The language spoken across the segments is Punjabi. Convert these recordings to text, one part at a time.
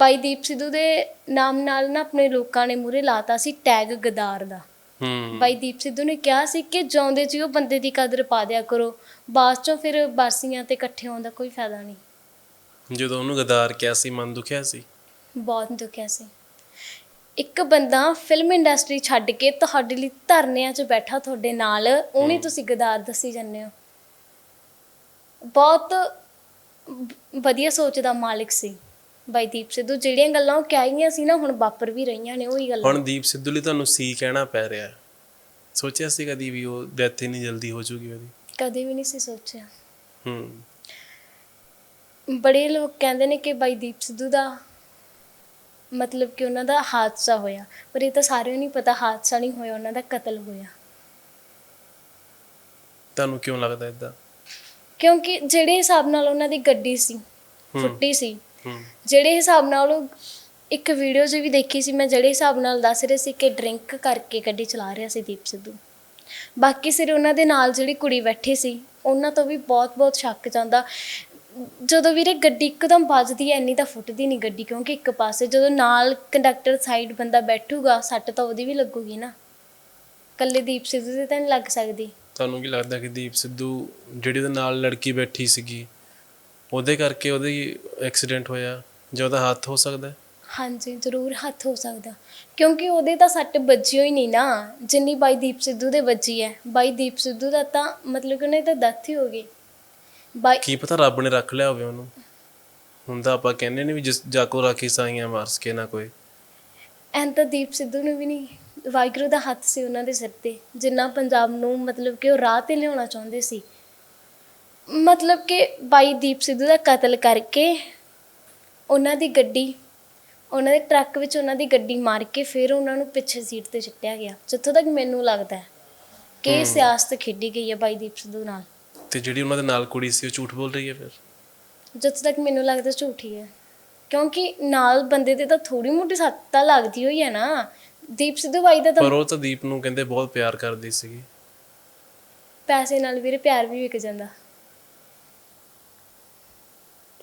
ਬਾਈ ਦੀਪ ਸਿੱਧੂ ਦੇ ਨਾਮ ਨਾਲ ਨਾ ਆਪਣੇ ਲੋਕਾਂ ਨੇ ਮੂਰੇ ਲਾਤਾ ਸੀ ਟੈਗ ਗਦਾਰ ਦਾ। ਹੂੰ। ਬਾਈ ਦੀਪ ਸਿੱਧੂ ਨੇ ਕਿਹਾ ਸੀ ਕਿ ਜਿਉਂਦੇ ਜੀ ਉਹ ਬੰਦੇ ਦੀ ਕਦਰ ਪਾ ਦਿਆ ਕਰੋ ਬਾਅਦ ਚੋਂ ਫਿਰ ਬਾਸੀਆਂ ਤੇ ਇਕੱਠੇ ਹੋਣ ਦਾ ਕੋਈ ਫਾਇਦਾ ਨਹੀਂ। ਜਦੋਂ ਉਹਨੂੰ ਗਦਾਰ ਕਿਹਾ ਸੀ ਮਨ ਦੁਖਿਆ ਸੀ? ਬਹੁਤ ਦੁਖਿਆ ਸੀ। ਇੱਕ ਬੰਦਾ ਫਿਲਮ ਇੰਡਸਟਰੀ ਛੱਡ ਕੇ ਤੁਹਾਡੇ ਲਈ ਧਰਨਿਆਂ 'ਚ ਬੈਠਾ ਤੁਹਾਡੇ ਨਾਲ ਉਹਨੇ ਤੁਸੀਂ ਗਦਾਰ ਦੱਸੀ ਜਾਂਦੇ ਹੋ। ਬਹੁਤ ਵਧੀਆ ਸੋਚ ਦਾ ਮਾਲਿਕ ਸੀ। ਬਾਈ ਦੀਪ ਸਿੱਧੂ ਜਿਹੜੀਆਂ ਗੱਲਾਂ ਉਹ ਕਹੀਆਂ ਸੀ ਨਾ ਹੁਣ ਵਾਪਰ ਵੀ ਰਹੀਆਂ ਨੇ ਉਹੀ ਗੱਲਾਂ। ਹੁਣ ਦੀਪ ਸਿੱਧੂ ਲਈ ਤੁਹਾਨੂੰ ਸੀ ਕਹਿਣਾ ਪੈ ਰਿਹਾ। ਹੈ। ਸੋਚਿਆ ਸੀ ਕਦੀ ਵੀ ਉਹ ਡੈਥ ਇੰਨੀ ਜਲਦੀ ਹੋ ਜੂਗੀ ਉਹਦੀ? ਕਦੇ ਵੀ ਨਹੀਂ ਸੀ ਸੋਚਿਆ। ਹੂੰ। ਬੜੇ ਲੋਕ ਕਹਿੰਦੇ ਨੇ ਕਿ ਬਾਈ ਦੀਪ ਸਿੱਧੂ ਦਾ ਮਤਲਬ ਕਿ ਉਹਨਾਂ ਦਾ ਹਾਦਸਾ ਹੋਇਆ ਪਰ ਇਹ ਤਾਂ ਸਾਰਿਆਂ ਨੂੰ ਹੀ ਪਤਾ ਹਾਦਸਾ ਨਹੀਂ ਹੋਇਆ ਉਹਨਾਂ ਦਾ ਕਤਲ ਹੋਇਆ। ਤੁਹਾਨੂੰ ਕਿਉਂ ਲੱਗਦਾ ਇਦਾਂ ਕਿਉਂਕਿ ਜਿਹੜੇ ਹਿਸਾਬ ਨਾਲ ਉਹਨਾਂ ਦੀ ਗੱਡੀ ਸੀ ਫੁੱਟੀ ਸੀ ਹੂੰ ਜਿਹੜੇ ਹਿਸਾਬ ਨਾਲ ਉਹ ਇੱਕ ਵੀਡੀਓ 'ਚ ਵੀ ਦੇਖੀ ਸੀ, ਮੈਂ ਜਿਹੜੇ ਹਿਸਾਬ ਨਾਲ ਦੱਸ ਰਹੇ ਸੀ ਕਿ ਡਰਿੰਕ ਕਰਕੇ ਗੱਡੀ ਚਲਾ ਰਿਹਾ ਸੀ ਦੀਪ ਸਿੱਧੂ। ਬਾਕੀ ਸਿਰ ਉਹਨਾਂ ਦੇ ਨਾਲ ਜਿਹੜੀ ਕੁੜੀ ਬੈਠੀ ਸੀ, ਉਹਨਾਂ ਤੋਂ ਵੀ ਬਹੁਤ-ਬਹੁਤ ਸ਼ੱਕ ਜਾਂਦਾ ਜਦੋਂ ਵੀਰੇ ਗੱਡੀ ਇੱਕਦਮ ਵੱਜਦੀ ਐ ਇੰਨੀ ਤਾਂ ਫੁੱਟਦੀ ਨਹੀਂ ਗੱਡੀ, ਕਿਉਂਕਿ ਇੱਕ ਪਾਸੇ ਜਦੋਂ ਨਾਲ ਕੰਡਕਟਰ ਸਾਈਡ ਬੰਦਾ ਬੈਠੂਗਾ, ਸੱਟ ਤਾਂ ਉਹਦੀ ਵੀ ਲੱਗੂਗੀ ਨਾ। ਕੱਲੇ ਦੀਪ ਸਿੱਧੂ ਦੀ ਤਾਂ ਨਹੀਂ ਲੱਗ ਸਕਦੀ। ਤੁਹਾਨੂੰ ਕੀ ਲੱਗਦਾ ਕਿ ਦੀਪ ਸਿੱਧੂ, ਜਿਹੜੀ ਉਹਦੇ ਨਾਲ ਲੜਕੀ ਬੈਠੀ ਸੀਗੀ ਉਹਦੇ ਕਰਕੇ ਉਹਦੀ ਐਕਸੀਡੈਂਟ ਹੋਇਆ ਜਾਂ ਉਹਦਾ ਹੱਥ ਹੋ ਸਕਦਾ? ਹਾਂਜੀ ਜ਼ਰੂਰ ਹੱਥ ਹੋ ਸਕਦਾ। ਕਿਉਂਕਿ ਉਹਦੇ ਤਾਂ ਸੱਟ ਵੱਜੀ ਹੋਈ ਨਹੀਂ ਨਾ ਜਿੰਨੀ ਬਾਈ ਦੀਪ ਸਿੱਧੂ ਦੇ ਵੱਜੀ ਹੈ। ਬਾਈ ਦੀਪ ਸਿੱਧੂ ਦਾ ਤਾਂ ਮਤਲਬ ਕਿ ਉਹਨੇ ਤਾਂ ਡੈਥ ਹੀ ਹੋ ਗਈ। ਬਾਈ ਕੀ ਪਤਾ ਰੱਬ ਨੇ ਰੱਖ ਲਿਆ ਹੋਵੇ ਉਹਨੂੰ। ਹੁੰਦਾ ਆਪਾਂ ਕਹਿੰਦੇ ਨੇ ਵੀ ਜਿਸ ਜਾਕੋ ਰਾਖੀ ਸਾਈਆਂ ਮਾਰਸ ਕੇ ਨਾ ਕੋਈ। ਐਂ ਤਾਂ ਦੀਪ ਸਿੱਧੂ ਨੂੰ ਵੀ ਨਹੀਂ ਵਾਹਿਗੁਰੂ ਦਾ ਹੱਥ ਸੀ ਉਹਨਾਂ ਦੇ ਸਿਰ ਤੇ ਜਿੰਨਾ ਪੰਜਾਬ ਨੂੰ ਮਤਲਬ ਕਿ ਉਹ ਰਾਹ ਤੇ ਲਿਆਉਣਾ ਚਾਹੁੰਦੇ ਸੀ। ਮਤਲਬ ਕਿ ਬਾਈ ਦੀਪ ਸਿੱਧੂ ਦਾ ਕਤਲ ਕਰਕੇ ਉਹਨਾਂ ਦੀ ਗੱਡੀ ਉਹਨਾਂ ਦੇ ਟਰੱਕ ਵਿੱਚ ਉਹਨਾਂ ਦੀ ਗੱਡੀ ਮਾਰ ਕੇ ਫਿਰ ਉਹਨਾਂ ਨੂੰ ਪਿੱਛੇ ਸੀਟ ਤੇ ਚਿੱਟਿਆ ਗਿਆ। ਜਿੱਥੋਂ ਤੱਕ ਮੈਨੂੰ ਲੱਗਦਾ ਹੈ ਕਿ ਇਹ ਸਿਆਸਤ ਖੇਡੀ ਗਈ ਹੈ ਬਾਈ ਦੀਪ ਸਿੱਧੂ ਨਾਲ। ਤੇ ਜਿਹੜੀ ਉਹਨਾਂ ਦੇ ਨਾਲ ਕੁੜੀ ਸੀ ਉਹ ਝੂਠ ਬੋਲ ਰਹੀ ਹੈ ਫਿਰ? ਜਿੱਥੋਂ ਤੱਕ ਮੈਨੂੰ ਲੱਗਦਾ ਝੂਠੀ ਹੈ ਕਿਉਂਕਿ ਨਾਲ ਬੰਦੇ ਤੇ ਤਾਂ ਥੋੜੀ ਮੋਟੀ ਸੱਟ ਤਾਂ ਲੱਗਦੀ ਹੋਈ ਹੈ ਨਾ। ਦੀਪ ਸਿੱਧੂ ਬਾਈ ਦਾ ਤਾਂ ਪਰ ਉਹ ਤਾਂ ਦੀਪ ਨੂੰ ਕਹਿੰਦੇ ਬਹੁਤ ਪਿਆਰ ਕਰਦੀ ਸੀਗੀ। ਪੈਸੇ ਨਾਲ ਵੀਰੇ ਪਿਆਰ ਵੀ ਵਿਕ ਜਾਂਦਾ।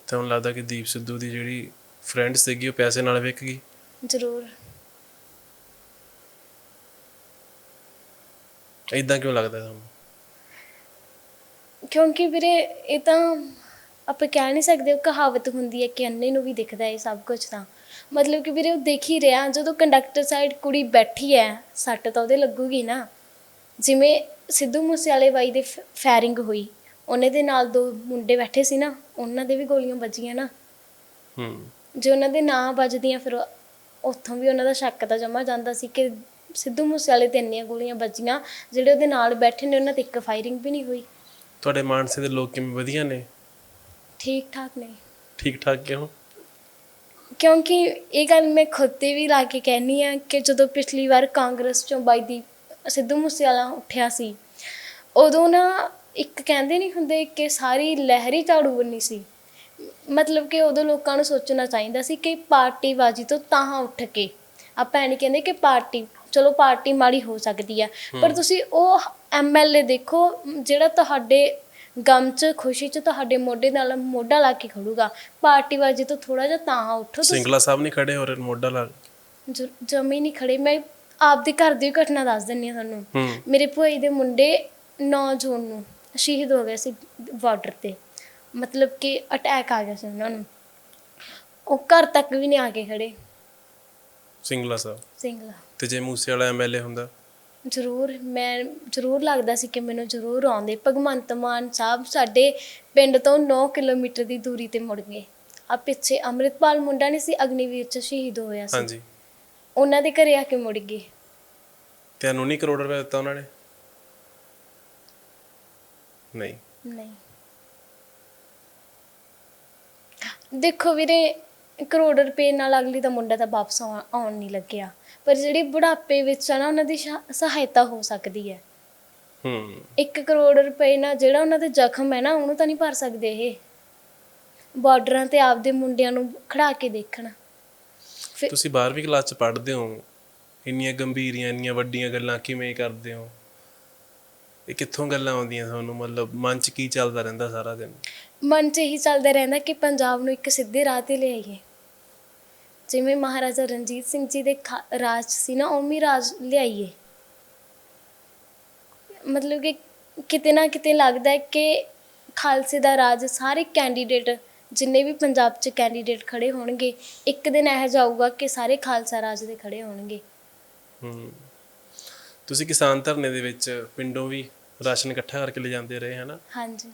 ਤੇ ਹੁਣ ਲੱਗਦਾ ਕਿ ਦੀਪ ਸਿੱਧੂ ਦੀ ਜਿਹੜੀ ਫਰੈਂਡ ਸੀਗੀ ਉਹ ਪੈਸੇ ਨਾਲ ਵਿਕ ਗਈ। ਜ਼ਰੂਰ। ਇਦਾਂ ਕਿਉਂ ਲੱਗਦਾ ਤੁਹਾਨੂੰ? ਕਿਉਂਕਿ ਵੀਰੇ ਇਹ ਤਾਂ ਆਪਾਂ ਕਹਿ ਨਹੀਂ ਸਕਦੇ ਉਹ ਕਹਾਵਤ ਹੁੰਦੀ ਹੈ ਕਿ ਅੰਨੇ ਨੂੰ ਵੀ ਦਿਖਦਾ ਹੈ ਸਭ ਕੁਝ ਤਾਂ। ਮਤਲਬ ਕਿ ਵੀਰੇ ਉਹ ਦੇਖ ਹੀ ਰਿਹਾ ਜਦੋਂ ਕੰਡਕਟਰ ਸਾਈਡ ਕੁੜੀ ਬੈਠੀ ਹੈ ਸੱਟ ਤਾਂ ਉਹਦੇ ਲੱਗੂਗੀ ਨਾ। ਜਿਵੇਂ ਸਿੱਧੂ ਮੂਸੇਵਾਲੇ ਬਾਈ ਦੇ ਫਾਇਰਿੰਗ ਹੋਈ। ਉਹਨੇ ਦੇ ਨਾਲ ਦੋ ਮੁੰਡੇ ਬੈਠੇ ਸੀ ਨਾ ਉਹਨਾਂ ਦੇ ਵੀ ਗੋਲੀਆਂ ਵੱਜੀਆਂ ਨਾ। ਹੂੰ। ਜੇ ਉਹਨਾਂ ਦੇ ਨਾਂ ਵੱਜਦੀਆਂ ਫਿਰ ਉੱਥੋਂ ਵੀ ਉਹਨਾਂ ਦਾ ਸ਼ੱਕ ਤਾਂ ਜਮਾ ਜਾਂਦਾ ਸੀ ਕਿ ਸਿੱਧੂ ਮੂਸੇਵਾਲੇ ਤੇ ਇੰਨੀਆਂ ਗੋਲੀਆਂ ਵੱਜੀਆਂ ਜਿਹੜੇ ਉਹਦੇ ਨਾਲ ਬੈਠੇ ਨੇ ਉਹਨਾਂ ਤੇ ਇੱਕ ਫਾਇਰਿੰਗ ਵੀ ਨਹੀਂ ਹੋਈ। ਤੁਹਾਡੇ ਮਾਨਸੇ ਦੇ ਲੋਕ ਕਿਵੇਂ ਵਧੀਆ ਨੇ? ਠੀਕ ਠਾਕ ਨੇ। ਠੀਕ ਠਾਕ ਕਿਉਂ? ਕਿਉਂਕਿ ਇਹ ਗੱਲ ਮੈਂ ਖੁਦ ਤੇ ਵੀ ਲਾ ਕੇ ਕਹਿਨੀ ਆ ਕਿ ਜਦੋਂ ਪਿਛਲੀ ਵਾਰ ਕਾਂਗਰਸ ਚੋਂ ਬਾਈ ਦੀ ਸਿੱਧੂ ਮੂਸੇਵਾਲਾ ਉੱਠਿਆ ਸੀ ਉਦੋਂ ਨਾ ਇੱਕ ਕਹਿੰਦੇ ਨਹੀਂ ਹੁੰਦੇ ਕਿ ਸਾਰੀ ਲਹਿਰੀ ਝਾੜੂ ਬੰਨੀ ਸੀ। ਮਤਲਬ ਕਿ ਉਦੋਂ ਲੋਕਾਂ ਨੂੰ ਸੋਚਣਾ ਚਾਹੀਦਾ ਸੀ ਕਿ ਪਾਰਟੀਬਾਜ਼ੀ ਤੋਂ ਤਾਂ ਉੱਠ ਕੇ ਆਪਾਂ ਇਹ ਨਹੀਂ ਕਹਿੰਦੇ ਕਿ ਪਾਰਟੀ ਚਲੋ ਪਾਰਟੀ ਮਾੜੀ ਹੋ ਸਕਦੀ ਹੈ ਪਰ ਤੁਸੀਂ ਉਹ ਐਮਐਲਏ ਦੇਖੋ ਜਿਹੜਾ ਤੁਹਾਡੇ ਗਮ 'ਚ ਖੁਸ਼ੀ 'ਚ ਤੁਹਾਡੇ ਮੋਢੇ ਨਾਲ ਮੋਢਾ ਲਾ ਕੇ ਖੜੂਗਾ ਪਾਰਟੀਬਾਜ਼ੀ ਤੋਂ ਥੋੜਾ ਜਿਹਾ ਤਾਂ ਉੱਠੋ ਸਿੰਗਲਾ ਸਾਹਿਬ ਨਹੀਂ ਖੜੇ ਹੋ ਰਹੇ ਮੋਢਾ ਲਾ ਜਮੀ ਨਹੀਂ ਖੜੇ ਮੈਂ ਆਪਦੇ ਘਰ ਦੀ ਘਟਨਾ ਦੱਸ ਦਿੰਨੀ ਆ ਤੁਹਾਨੂੰ। ਮੇਰੇ ਭੂਆ ਜੀ ਦੇ ਮੁੰਡੇ 9 ਜੂਨ ਨੂੰ। ਸ਼ਹੀਦ ਹੋ ਗਏ ਸੀ ਬਾਰਡਰ ਤੇ। ਮਤਲਬ ਕਿ ਅਟੈਕ ਆ ਗਿਆ ਸੀ ਉਹਨਾਂ ਨੂੰ। ਉਹ ਘਰ ਤੱਕ ਵੀ ਨਹੀਂ ਆ ਕੇ ਖੜੇ। ਸਿੰਗਲਾ ਸਾਹਿਬ। ਸਿੰਗਲਾ। ਤੇ ਜੇ ਮੂਸੇ ਵਾਲਾ ਐਮਐਲਏ ਹੁੰਦਾ? ਜ਼ਰੂਰ। ਮੈਂ ਜ਼ਰੂਰ ਲੱਗਦਾ ਸੀ ਕਿ ਮੈਨੂੰ ਜ਼ਰੂਰ ਆਉਂਦੇ। ਭਗਵੰਤ ਮਾਨ ਸਾਹਿਬ ਸਾਡੇ ਪਿੰਡ ਤੋਂ 9 ਕਿਲੋਮੀਟਰ ਦੀ ਦੂਰੀ ਤੇ ਮੁੜ ਗਏ। ਆ ਪਿੱਛੇ ਅੰਮ੍ਰਿਤਪਾਲ ਮੁੰਡਾ ਨਹੀਂ ਸੀ? ਅਗਨੀਵੀਰ ਚ ਸ਼ਹੀਦ ਹੋਇਆ ਸੀ। ਹਾਂਜੀ। ਉਹਨਾਂ ਦੇ ਘਰੇ ਆ ਕੇ ਮੁੜ ਗਏ। ਤੁਹਾਨੂੰ ਨਹੀਂ ਕਰੋੜ ਰੁਪਏ ਦਿੱਤਾ ਉਹਨਾਂ ਨੇ? ਨਹੀਂ। ਨਹੀਂ। ਦੇਖੋ ਵੀਰੇ ਕਰੋੜ ਰੁਪਏ ਨਾਲ ਅਗਲੀ ਦਾ ਮੁੰਡਾ ਤਾਂ ਵਾਪਸ ਆਉਣ ਆਉਣ ਨਹੀਂ ਲੱਗਿਆ। ਪਰ ਜਿਹੜੀ ਬੁਢਾਪੇ ਵਿੱਚ ਆ ਨਾ ਉਹਨਾਂ ਦੀ ਸ਼ਾ- ਸਹਾਇਤਾ ਹੋ ਸਕਦੀ ਹੈ। ਹੂੰ। 1 ਕਰੋੜ ਰੁਪਏ ਨਾਲ ਜਿਹੜਾ ਉਹਨਾਂ ਦੇ ਜ਼ਖਮ ਹੈ ਨਾ ਉਹਨੂੰ ਤਾਂ ਨਹੀਂ ਭਰ ਸਕਦੇ ਇਹ। ਬਾਰਡਰਾਂ ਤੇ ਆਪਦੇ ਮੁੰਡਿਆਂ ਨੂੰ ਖੜਾ ਕੇ ਦੇਖਣ। ਫਿਰ ਤੁਸੀਂ 12ਵੀਂ ਕਲਾਸ ਚ ਪੜ੍ਹਦੇ ਹੋ। ਇੰਨੀਆਂ ਗੰਭੀਰੀਆਂ ਇੰਨੀਆਂ ਵੱਡੀਆਂ ਗੱਲਾਂ ਕਿਵੇਂ ਕਰਦੇ ਹੋ? ਇਹ ਕਿੱਥੋਂ ਗੱਲਾਂ ਆਉਂਦੀਆਂ ਤੁਹਾਨੂੰ? ਮਤਲਬ ਮਨ ਚ ਕੀ ਚੱਲਦਾ ਰਹਿੰਦਾ ਸਾਰਾ ਦਿਨ? ਮਨ 'ਚ ਇਹੀ ਚੱਲਦਾ ਰਹਿੰਦਾ ਕਿ ਪੰਜਾਬ ਨੂੰ ਇੱਕ ਸਿੱਧੇ ਰਾਹ ਤੇ ਲਿਆਈਏ ਜਿਵੇਂ ਮਹਾਰਾਜਾ ਰਣਜੀਤ ਸਿੰਘ ਜੀ ਦੇ ਰਾਜ ਸੀ ਨਾ ਉਵੇਂ ਰਾਜ ਲਿਆਈਏ ਮਤਲਬ ਕਿ ਕਿਤੇ ਨਾ ਕਿਤੇ ਲੱਗਦਾ ਹੈ ਕਿ ਖਾਲਸੇ ਦਾ ਰਾਜ ਸਾਰੇ ਕੈਂਡੀਡੇਟ ਜਿੰਨੇ ਵੀ ਪੰਜਾਬ 'ਚ ਕੈਂਡੀਡੇਟ ਖੜੇ ਹੋਣਗੇ ਇੱਕ ਦਿਨ ਇਹ ਜਾਊਗਾ ਕਿ ਸਾਰੇ ਖਾਲਸਾ ਰਾਜ ਦੇ ਖੜੇ ਹੋਣਗੇ। ਹੂੰ। ਤੁਸੀਂ ਕਿਸਾਨ ਧਰਨੇ ਦੇ ਵਿੱਚ ਪਿੰਡੋਂ ਵੀ ਰਾਸ਼ਨ ਇਕੱਠਾ ਕਰਕੇ ਲੈ ਜਾਂਦੇ ਰਹੇ ਹਨਾ? ਹਾਂਜੀ।